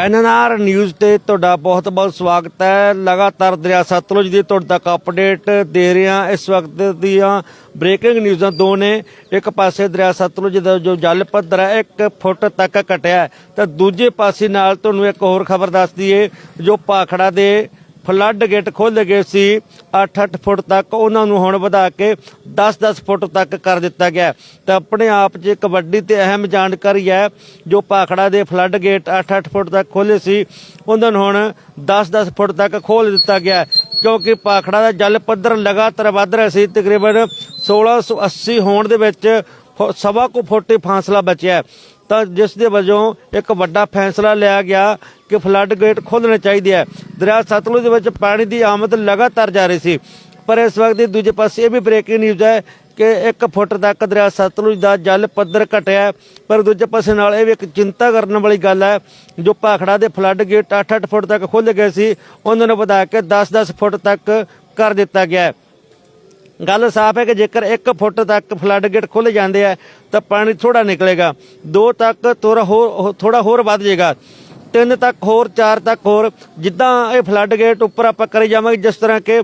NNR news ਤੇ ਤੁਹਾਡਾ ਬਹੁਤ-ਬਹੁਤ ਸਵਾਗਤ ਹੈ। ਲਗਾਤਾਰ ਦਰਿਆ ਸਤਲੁਜ ਦੀ ਤੁਹਾਡੇ ਤੱਕ ਅਪਡੇਟ ਦੇ ਰਹੇ। ਹਾਂ ਇਸ ਵਕਤ ਦੀਆਂ ਬ੍ਰੇਕਿੰਗ ਨਿਊਜ਼ਾਂ ਦੋ ਨੇ। ਇੱਕ ਪਾਸੇ ਦਰਿਆ ਸਤਲੁਜ ਦਾ ਜੋ ਜਲ ਪੱਧਰ ਹੈ 1 ਫੁੱਟ ਤੱਕ ਘਟਿਆ ਹੈ। ਦੂਜੇ ਪਾਸੇ ਨਾਲ ਤੁਹਾਨੂੰ ਇੱਕ ਹੋਰ ਖਬਰ ਦੱਸ ਦਈਏ, ਜੋ ਪਾਖੜਾ ਦੇ ਫਲੱਡ ਗੇਟ ਖੋਲ੍ਹੇ ਗਏ ਸੀ 8-8 ਫੁੱਟ ਤੱਕ ਉਹਨਾਂ ਨੂੰ ਹੁਣ ਵਧਾ ਕੇ 10-10 ਫੁੱਟ ਤੱਕ ਕਰ ਦਿੱਤਾ ਗਿਆ। ਤਾਂ ਆਪਣੇ ਆਪ 'ਚ ਇੱਕ ਵੱਡੀ ਤੇ ਅਹਿਮ ਜਾਣਕਾਰੀ ਹੈ, ਜੋ ਪਾਖੜਾ ਦੇ ਫਲੱਡ ਗੇਟ 8-8 ਫੁੱਟ ਤੱਕ ਖੋਲ੍ਹੇ ਸੀ, ਉਹਨਾਂ ਨੂੰ ਹੁਣ 10-10 ਫੁੱਟ ਤੱਕ ਖੋਲ੍ਹ ਦਿੱਤਾ ਗਿਆ ਕਿਉਂਕਿ ਪਾਖੜਾ ਦਾ ਜਲ ਪੱਧਰ ਲਗਾਤਾਰ ਵੱਧ ਰਿਹਾ ਸੀ, ਤਕਰੀਬਨ 1680 ਹੋਣ ਦੇ ਵਿੱਚ ਫੁ- ਸਵਾ ਕੁ ਫੁੱਟ ਹੀ ਫਾਸਲਾ ਬਚਿਆ ਤਾਂ ਜਿਸ ਦੇ ਵਜੋਂ ਇੱਕ ਵੱਡਾ ਫੈਸਲਾ ਲਿਆ ਗਿਆ ਕਿ ਫਲੱਡ ਗੇਟ ਖੋਲ੍ਹਣੇ ਚਾਹੀਦੇ ਆ। ਦਰਿਆ ਸਤਲੁਜ ਦੇ ਵਿੱਚ ਪਾਣੀ ਦੀ ਆਮਦ ਲਗਾਤਾਰ ਜਾ ਰਹੀ ਸੀ। ਪਰ ਇਸ ਵਕਤ ਦੀ ਦੂਜੇ ਪਾਸੇ ਇਹ ਵੀ ਬ੍ਰੇਕਿੰਗ ਨਿਊਜ਼ ਹੈ ਕਿ 1 ਫੁੱਟ ਤੱਕ ਦਰਿਆ ਸਤਲੁਜ ਦਾ ਜਲ ਪੱਧਰ ਘਟਿਆ ਪਰ ਦੂਜੇ ਪਾਸੇ ਨਾਲ ਇਹ ਵੀ ਇੱਕ ਚਿੰਤਾ ਕਰਨ ਵਾਲੀ ਗੱਲ ਹੈ, ਜੋ ਭਾਖੜਾ ਦੇ ਫਲੱਡ ਗੇਟ 8-8 ਫੁੱਟ ਤੱਕ ਖੁੱਲ੍ਹ ਗਏ ਸੀ, ਉਹਨਾਂ ਨੂੰ ਵਧਾ ਕੇ 10-10 ਫੁੱਟ ਤੱਕ ਕਰ ਦਿੱਤਾ ਗਿਆ ਹੈ। ਗੱਲ ਸਾਫ਼ ਹੈ ਕਿ ਜੇਕਰ 1 ਫੁੱਟ ਤੱਕ ਫਲੱਡ ਗੇਟ ਖੁੱਲ ਜਾਂਦੇ ਆ, ਤਾਂ ਪਾਣੀ ਥੋੜਾ ਨਿਕਲੇਗਾ। 2 ਤੱਕ ਥੋੜਾ ਹੋਰ ਥੋੜਾ ਹੋਰ ਵੱਧ ਜਾਏਗਾ। 3 ਤੱਕ ਹੋਰ 4 ਤੱਕ ਹੋਰ, ਜਿੱਦਾਂ ਇਹ ਫਲੱਡ ਗੇਟ ਉੱਪਰ ਆਪਾਂ ਕਰੀ ਜਾਵਾਂਗੇ, ਜਿਸ ਤਰ੍ਹਾਂ ਕਿ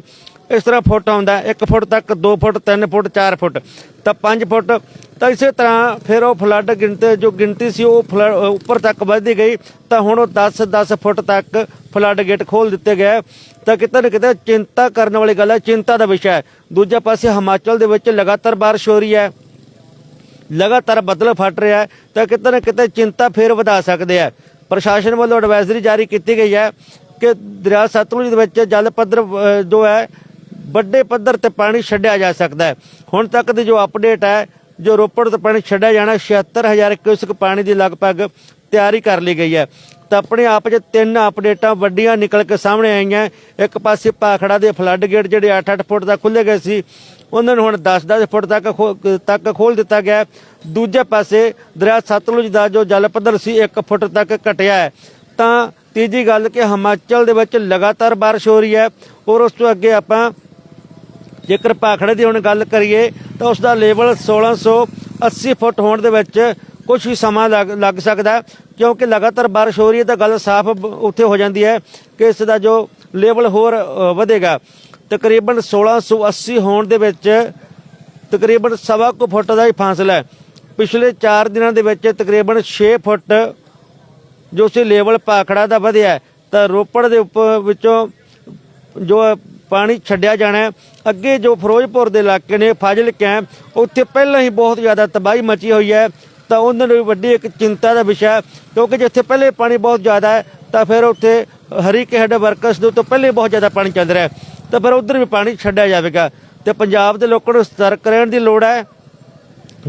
ਇਸ ਤਰ੍ਹਾਂ ਫੁੱਟ ਆਉਂਦਾ 1 ਫੁੱਟ ਤੱਕ 2 ਫੁੱਟ 3 ਫੁੱਟ 4 ਫੁੱਟ। ਤਾਂ 5 ਫੁੱਟ। ਤਾਂ ਇਸੇ ਤਰ੍ਹਾਂ ਫਿਰ ਉਹ ਫਲੱਡ ਗਿਣਤੀ, ਜੋ ਗਿਣਤੀ ਸੀ ਉਹ ਫਲੱਡ ਉੱਪਰ ਤੱਕ ਵੱਧਦੀ ਗਈ। ਤਾਂ ਹੁਣ ਉਹ 10 10 ਫੁੱਟ ਤੱਕ ਫਲੱਡ ਗੇਟ ਖੋਲ ਦਿੱਤੇ ਗਏ ਤਾਂ ਕਿਤੇ ਨਾ ਕਿਤੇ ਚਿੰਤਾ ਕਰਨ ਵਾਲੀ ਗੱਲ ਹੈ, ਚਿੰਤਾ ਦਾ ਵਿਸ਼ਾ ਹੈ। ਦੂਜੇ ਪਾਸੇ ਹਿਮਾਚਲ ਦੇ ਵਿੱਚ ਲਗਾਤਾਰ ਬਾਰਿਸ਼ ਹੋ ਰਹੀ ਹੈ। ਲਗਾਤਾਰ ਬੱਦਲ ਫਟ ਰਿਹਾ ਹੈ। ਤਾਂ ਕਿਤੇ ਨਾ ਕਿਤੇ ਚਿੰਤਾ ਫੇਰ ਵਧਾ ਸਕਦੇ ਆ ਪ੍ਰਸ਼ਾਸਨ ਵੱਲੋਂ ਐਡਵਾਈਜ਼ਰੀ ਜਾਰੀ ਕੀਤੀ ਗਈ ਹੈ ਕਿ ਦਰਿਆ ਸਤਲੁਜ ਦੇ ਵਿੱਚ ਜਲ ਪੱਧਰ ਜੋ ਹੈ ਵੱਡੇ ਪੱਧਰ ਤੇ ਪਾਣੀ ਛੱਡਿਆ ਜਾ ਸਕਦਾ ਹੈ। ਹੁਣ ਤੱਕ ਦੀ ਜੋ ਅਪਡੇਟ ਹੈ, ਜੋ ਰੋਪੜ ਤੋਂ ਪਾਣੀ ਛੱਡਿਆ ਜਾਣਾ 76000 ਕਿਊਸਕ ਪਾਣੀ ਦੀ ਲਗਭਗ ਤਿਆਰੀ ਕਰ ਲਈ ਗਈ ਹੈ। ਤਾਂ ਆਪਣੇ ਆਪ 'ਚ ਤਿੰਨ ਅਪਡੇਟਾਂ ਵੱਡੀਆਂ ਨਿਕਲ ਕੇ ਸਾਹਮਣੇ ਆਈਆਂ ਇੱਕ ਪਾਸੇ ਪਾਖੜਾ ਦੇ ਫਲੱਡ ਗੇਟ ਜਿਹੜੇ 8-8 ਫੁੱਟ ਤੱਕ ਖੁੱਲੇ ਗਏ ਸੀ, ਉਹਨਾਂ ਨੂੰ ਹੁਣ 10-10 ਫੁੱਟ ਤੱਕ ਖੋ- ਤੱਕ ਖੋਲ ਦਿੱਤਾ ਗਿਆ ਦੂਜੇ ਪਾਸੇ ਦਰਿਆ ਸਤਲੁਜ ਦਾ ਜੋ ਜਲ ਪੱਧਰ ਸੀ 1 ਫੁੱਟ ਤੱਕ ਘਟਿਆ ਹੈ। ਤਾਂ ਤੀਜੀ ਗੱਲ ਕਿ ਹਿਮਾਚਲ ਦੇ ਵਿੱਚ ਲਗਾਤਾਰ ਬਾਰਿਸ਼ ਹੋ ਰਹੀ ਹੈ ਔਰ ਉਸ ਤੋਂ ਅੱਗੇ ਆਪਾਂ ਜੇਕਰ ਭਾਖੜੇ ਦੀ ਹੁਣ ਗੱਲ ਕਰੀਏ ਤਾਂ ਉਸ ਦਾ ਲੈਵਲ 1680 ਫੁੱਟ ਹੋਣ ਦੇ ਵਿੱਚ ਕੁਝ ਹੀ ਸਮਾਂ ਲੱਗ ਲੱਗ ਸਕਦਾ ਕਿਉਂਕਿ ਲਗਾਤਾਰ ਬਾਰਿਸ਼ ਹੋ ਰਹੀ ਹੈ ਤਾਂ ਗੱਲ ਸਾਫ਼ ਉੱਥੇ ਹੋ ਜਾਂਦੀ ਹੈ ਕਿ ਇਸ ਦਾ ਜੋ ਲੈਵਲ ਹੋਰ ਵਧੇਗਾ। ਤਕਰੀਬਨ 1680 ਹੋਣ ਦੇ ਵਿੱਚ ਤਕਰੀਬਨ ਸਵਾ ਕੁ ਫੁੱਟ ਦਾ ਹੀ ਫਾਸਲਾ ਹੈ। ਪਿਛਲੇ 4 ਦਿਨਾਂ ਦੇ ਵਿੱਚ ਤਕਰੀਬਨ 6 ਫੁੱਟ ਜੋ ਸੀ ਲੈਵਲ ਪਾਖੜਾ ਦਾ ਵਧਿਆ ਤਾਂ ਰੋਪੜ ਦੇ ਉੱਪਰ ਵਿੱਚੋਂ ਜੋ ਪਾਣੀ ਛੱਡਿਆ ਜਾਣਾ ਹੈ। ਅੱਗੇ ਜੋ ਫਿਰੋਜ਼ਪੁਰ ਦੇ ਇਲਾਕੇ ਨੇ ਫਾਜ਼ਿਲਕਾ ਹੈ, ਉੱਥੇ ਪਹਿਲਾਂ ਹੀ ਬਹੁਤ ਜ਼ਿਆਦਾ ਤਬਾਹੀ ਮਚੀ ਹੋਈ ਹੈ। ਤਾਂ ਉਹਨਾਂ ਨੂੰ ਵੀ ਵੱਡੀ ਇੱਕ ਚਿੰਤਾ ਦਾ ਵਿਸ਼ਾ ਕਿਉਂਕਿ ਜਿੱਥੇ ਪਹਿਲੇ ਪਾਣੀ ਬਹੁਤ ਜ਼ਿਆਦਾ ਹੈ ਤਾਂ ਫਿਰ ਉੱਥੇ ਹਰੀਕੇ ਹੈਡ ਵਰਕਰਸ ਦੇ ਤੋਂ ਪਹਿਲੇ ਬਹੁਤ ਜ਼ਿਆਦਾ ਪਾਣੀ ਚੱਲ ਰਿਹਾ ਤਾਂ ਫਿਰ ਉਧਰ ਵੀ ਪਾਣੀ ਛੱਡਿਆ ਜਾਵੇਗਾ। ਤੇ ਪੰਜਾਬ ਦੇ ਲੋਕਾਂ ਨੂੰ ਸਤਰਕ ਰਹਿਣ ਦੀ ਲੋੜ ਹੈ।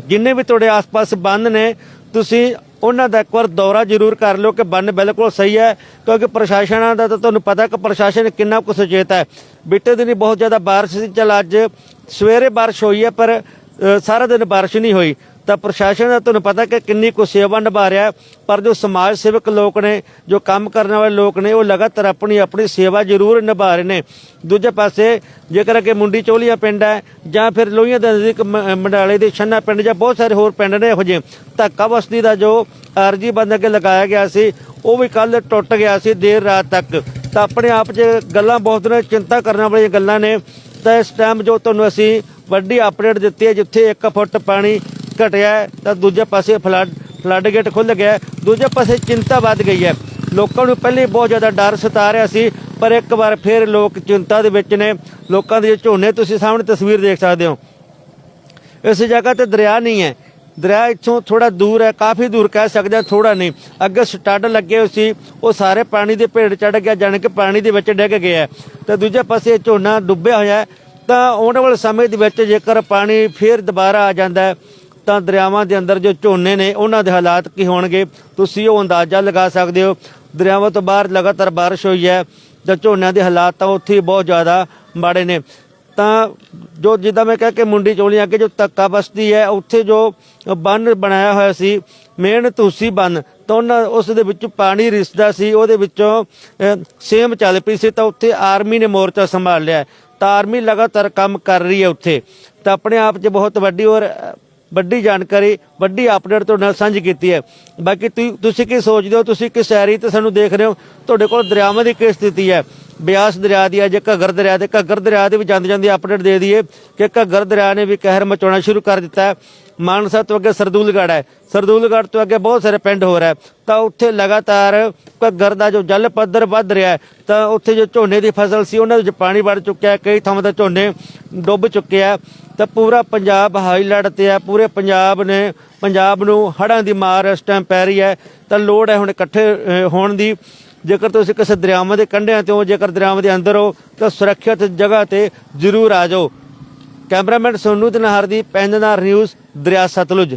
ਜਿੰਨੇ ਵੀ ਤੁਹਾਡੇ ਆਸ-ਪਾਸ ਬੰਨ ਨੇ ਤੁਸੀਂ ਉਹਨਾਂ ਦਾ ਇੱਕ ਵਾਰ ਦੌਰਾ ਜ਼ਰੂਰ ਕਰ ਲਿਓ ਕਿ ਬੰਨ ਬਿਲਕੁਲ ਸਹੀ ਹੈ, ਕਿਉਂਕਿ ਪ੍ਰਸ਼ਾਸਨਾਂ ਦਾ ਤਾਂ ਤੁਹਾਨੂੰ ਪਤਾ ਕਿ ਪ੍ਰਸ਼ਾਸਨ ਕਿੰਨਾ ਕੁ ਸੁਚੇਤ ਹੈ। ਬੀਤੇ ਦਿਨੀ ਬਹੁਤ ਜ਼ਿਆਦਾ ਬਾਰਿਸ਼ ਸੀ, ਚਲ ਅੱਜ ਸਵੇਰੇ ਬਾਰਿਸ਼ ਹੋਈ ਹੈ, ਪਰ ਸਾਰਾ ਦਿਨ ਬਾਰਿਸ਼ ਨਹੀਂ ਹੋਈ। ਤਾਂ ਪ੍ਰਸ਼ਾਸਨ ਦਾ ਤੁਹਾਨੂੰ ਪਤਾ ਕਿ ਕਿੰਨੀ ਕੁ ਸੇਵਾ ਨਿਭਾ ਰਿਹਾ ਪਰ ਜੋ ਸਮਾਜ ਸੇਵਕ ਲੋਕ ਨੇ, ਜੋ ਕੰਮ ਕਰਨ ਵਾਲੇ ਲੋਕ ਨੇ, ਉਹ ਲਗਾਤਾਰ ਆਪਣੀ ਆਪਣੀ ਸੇਵਾ ਜ਼ਰੂਰ ਨਿਭਾ ਰਹੇ ਨੇ। ਦੂਜੇ ਪਾਸੇ, ਜੇਕਰ ਕਿ ਮੁੰਡੀ ਚੋਲੀਆਂ ਪਿੰਡ ਹੈ, ਜਾਂ ਫਿਰ ਲੋਹੀਆਂ ਦੇ ਨਜ਼ਦੀਕ ਮੰਡਾਲੇ ਦੇ ਛੰਨਾ ਪਿੰਡ ਜਾਂ ਬਹੁਤ ਸਾਰੇ ਹੋਰ ਪਿੰਡ ਨੇ ਇਹੋ ਜਿਹੇ ਧੱਕਾ ਬਸਤੀ ਦਾ ਜੋ ਅਰਜੀ ਬੰਦ ਅੱਗੇ ਲਗਾਇਆ ਗਿਆ ਸੀ, ਉਹ ਵੀ ਕੱਲ ਟੁੱਟ ਗਿਆ ਸੀ ਦੇਰ ਰਾਤ ਤੱਕ। ਤਾਂ ਆਪਣੇ ਆਪ 'ਚ ਗੱਲਾਂ ਬਹੁਤ ਨੇ, ਚਿੰਤਾ ਕਰਨ ਵਾਲੀਆਂ ਗੱਲਾਂ ਨੇ। ਤਾਂ ਇਸ ਟਾਈਮ ਜੋ ਤੁਹਾਨੂੰ ਅਸੀਂ ਵੱਡੀ ਅਪਡੇਟ ਦਿੱਤੀ ਹੈ, ਜਿੱਥੇ 1 ਫੁੱਟ ਪਾਣੀ ਘਟਿਆ ਹੈ, ਤਾਂ ਦੂਜੇ ਪਾਸੇ ਫਲੱਡ ਫਲੱਡ ਗੇਟ ਖੁੱਲ ਗਿਆ ਦੂਜੇ ਪਾਸੇ ਚਿੰਤਾ ਵੱਧ ਗਈ ਹੈ। ਲੋਕਾਂ ਨੂੰ ਪਹਿਲੇ ਬਹੁਤ ਜ਼ਿਆਦਾ ਡਰ ਸਤਾ ਰਿਹਾ ਸੀ, ਪਰ ਇੱਕ ਵਾਰ ਫਿਰ ਲੋਕ ਚਿੰਤਾ ਦੇ ਵਿੱਚ ਨੇ। ਲੋਕਾਂ ਦੇ ਝੋਨੇ ਤੁਸੀਂ ਸਾਹਮਣੇ ਤਸਵੀਰ ਦੇਖ ਸਕਦੇ ਹੋ। ਇਸ ਜਗ੍ਹਾ ਤੇ ਦਰਿਆ ਨਹੀਂ ਹੈ। ਦਰਿਆ ਇੱਥੋਂ ਥੋੜਾ ਦੂਰ ਹੈ, ਕਾਫੀ ਦੂਰ ਕਹਿ ਸਕਦੇ ਹਾਂ ਥੋੜਾ ਨਹੀਂ। ਅੱਗੇ ਸਟੱਡ ਲੱਗੇ ਹੋਏ ਸੀ, ਉਹ ਸਾਰੇ ਪਾਣੀ ਦੇ ਭੇੜ ਚੜ ਗਿਆ, ਜਾਣ ਕੇ ਪਾਣੀ ਦੇ ਵਿੱਚ ਡਿੱਗ ਗਿਆ ਹੈ। ਤੇ ਦੂਜੇ ਪਾਸੇ ਝੋਨਾ ਡੁੱਬਿਆ ਹੋਇਆ ਤਾਂ ਆਉਣ ਵਾਲੇ ਸਮੇਂ ਦੇ ਵਿੱਚ ਜੇਕਰ ਪਾਣੀ ਫੇਰ ਦੁਬਾਰਾ ਆ ਜਾਂਦਾ ਤਾਂ ਦਰਿਆਵਾਂ ਦੇ ਅੰਦਰ ਜੋ ਝੋਨੇ ਨੇ, ਉਹਨਾਂ ਦੇ ਹਾਲਾਤ ਕੀ ਹੋਣਗੇ? ਤੁਸੀਂ ਉਹ ਅੰਦਾਜ਼ਾ ਲਗਾ ਸਕਦੇ ਹੋ। ਦਰਿਆਵਾਂ ਤੋਂ ਬਾਹਰ ਲਗਾਤਾਰ ਬਾਰਿਸ਼ ਹੋਈ ਹੈ, ਤਾਂ ਝੋਨਿਆਂ ਦੇ ਹਾਲਾਤ ਤਾਂ ਉੱਥੇ ਹੀ ਬਹੁਤ ਜ਼ਿਆਦਾ ਮਾੜੇ ਨੇ। ਤਾਂ ਜੋ ਜਿੱਦਾਂ ਮੈਂ ਕਹਿ ਕੇ ਮੁੰਡੀ ਚੋਲੀ ਅੱਗੇ ਜੋ ਤੱਕਾ ਬਸਤੀ ਹੈ, ਉੱਥੇ ਜੋ ਬੰਨ ਬਣਾਇਆ ਹੋਇਆ ਸੀ, ਮੇਨ ਤੁਸੀਂ ਬੰਨ, ਤਾਂ ਉਹਨਾਂ ਉਸ ਦੇ ਵਿੱਚ ਪਾਣੀ ਰਿਸਦਾ ਸੀ, ਉਹਦੇ ਵਿੱਚੋਂ ਸੇਮ ਚੱਲ ਪਈ ਸੀ, ਤਾਂ ਉੱਥੇ ਆਰਮੀ ਨੇ ਮੋਰਚਾ ਸੰਭਾਲ ਲਿਆ। ਤਾਂ ਆਰਮੀ ਲਗਾਤਾਰ ਕੰਮ ਕਰ ਰਹੀ ਹੈ ਉੱਥੇ। ਤਾਂ ਆਪਣੇ ਆਪ 'ਚ ਬਹੁਤ ਵੱਡੀ ਔਰ ਵੱਡੀ ਜਾਣਕਾਰੀ, ਵੱਡੀ ਅਪਡੇਟ ਤੁਹਾਡੇ ਨਾਲ ਸਾਂਝੀ ਕੀਤੀ ਹੈ। ਬਾਕੀ ਤੁ- ਤੁਸੀਂ ਕੀ ਸੋਚਦੇ ਹੋ? ਤੁਸੀਂ ਕਿਸ ਸ਼ਹਿਰੀ ਤੇ ਸਾਨੂੰ ਦੇਖ ਰਹੇ ਹੋ? ਤੁਹਾਡੇ ਕੋਲ ਦਰਿਆਵਾਂ ਦੀ ਕੀ ਸਥਿਤੀ ਹੈ? ਬਿਆਸ ਦਰਿਆ ਦੀ ਹੈ, ਜੇ ਘੱਗਰ ਦਰਿਆ ਦੇ ਘੱਗਰ ਦਰਿਆ ਦੇ ਵੀ ਜਾਂਦੀ ਜਾਂਦੀ ਅਪਡੇਟ ਦੇ ਦਈਏ ਕਿ ਘੱਗਰ ਦਰਿਆ ਨੇ ਵੀ ਕਹਿਰ ਮਚਾਉਣਾ ਸ਼ੁਰੂ ਕਰ ਦਿੱਤਾ ਹੈ। ਮਾਨਸਾ ਤੋਂ ਅੱਗੇ ਸਰਦੂਲਗੜ੍ਹ ਹੈ। ਸਰਦੂਲਗੜ੍ਹ ਤੋਂ ਅੱਗੇ ਬਹੁਤ ਸਾਰੇ ਪਿੰਡ ਹੋ ਰਿਹਾ ਹੈ। ਤਾਂ ਉੱਥੇ ਲਗਾਤਾਰ ਘੱਗਰ ਦਾ ਜੋ ਜਲ ਪੱਧਰ ਵੱਧ ਰਿਹਾ ਤਾਂ ਉੱਥੇ ਜੋ ਝੋਨੇ ਦੀ ਫਸਲ ਸੀ, ਉਹਨਾਂ ਵਿੱਚ ਪਾਣੀ ਵੜ ਚੁੱਕਿਆ ਕਈ ਥਾਵਾਂ ਤੇ ਝੋਨੇ ਡੁੱਬ ਚੁੱਕੇ ਆ। ਤਾਂ ਪੂਰਾ ਪੰਜਾਬ ਹਾਈਲਾਈਟ ਤੇ ਆ। ਪੂਰੇ ਪੰਜਾਬ ਨੇ, ਪੰਜਾਬ ਨੂੰ ਹੜ੍ਹਾਂ ਦੀ ਮਾਰ ਇਸ ਟਾਈਮ ਪੈ ਰਹੀ ਹੈ। ਤਾਂ ਲੋੜ ਹੈ ਹੁਣ ਇਕੱਠੇ ਹੋਣ ਦੀ। ਜੇਕਰ ਤੁਸੀਂ ਕਿਸੇ ਦਰਿਆਵਾਂ ਦੇ ਕੰਢਿਆਂ ਤੇ ਹੋ, ਜੇਕਰ ਦਰਿਆਵਾਂ ਦੇ ਅੰਦਰ ਹੋ, ਤਾਂ ਸੁਰੱਖਿਅਤ ਜਗ੍ਹਾ ਤੇ ਜ਼ਰੂਰ ਆ ਜਾਓ। ਕੈਮਰਾਮੈਨ ਸੋਨੂ ਤੇ ਨਹਰ ਦੀ ਪੈਨਨਾਰ ਨਿਊਜ਼ ਦਰਿਆ ਸਤਲੁਜ।